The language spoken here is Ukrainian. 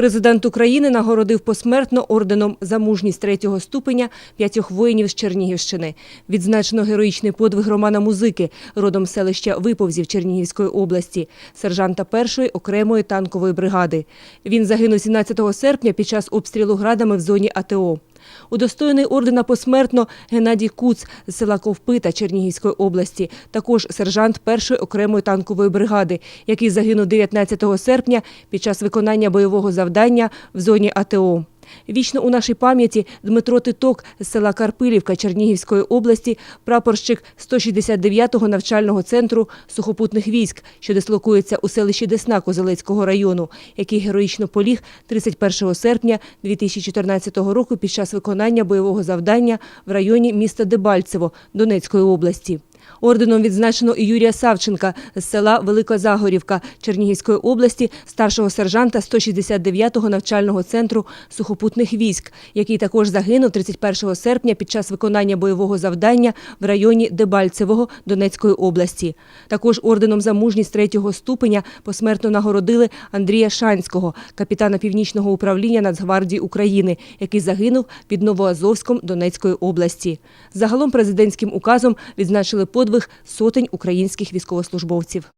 Президент України нагородив посмертно орденом за мужність третього ступеня п'ятьох воїнів з Чернігівщини. Відзначено героїчний подвиг Романа Музики, родом селища Виповзів Чернігівської області, сержанта першої окремої танкової бригади. Він загинув 17 серпня під час обстрілу градами в зоні АТО. Удостоєний ордена посмертно Геннадій Куц з села Ковпита Чернігівської області, також сержант першої окремої танкової бригади, який загинув 19 серпня під час виконання бойового завдання в зоні АТО. Вічно у нашій пам'яті Дмитро Титок з села Карпилівка Чернігівської області, прапорщик 169-го навчального центру сухопутних військ, що дислокується у селищі Десна Козелецького району, який героїчно поліг 31 серпня 2014 року під час виконання бойового завдання в районі міста Дебальцево Донецької області. Орденом відзначено і Юрія Савченка з села Велика Загорівка Чернігівської області, старшого сержанта 169-го навчального центру сухопутних військ, який також загинув 31 серпня під час виконання бойового завдання в районі Дебальцевого Донецької області. Також орденом за мужність третього ступеня посмертно нагородили Андрія Шанського, капітана Північного управління Нацгвардії України, який загинув під Новоазовськом Донецької області. Загалом президентським указом відзначили подвиг сотень українських військовослужбовців.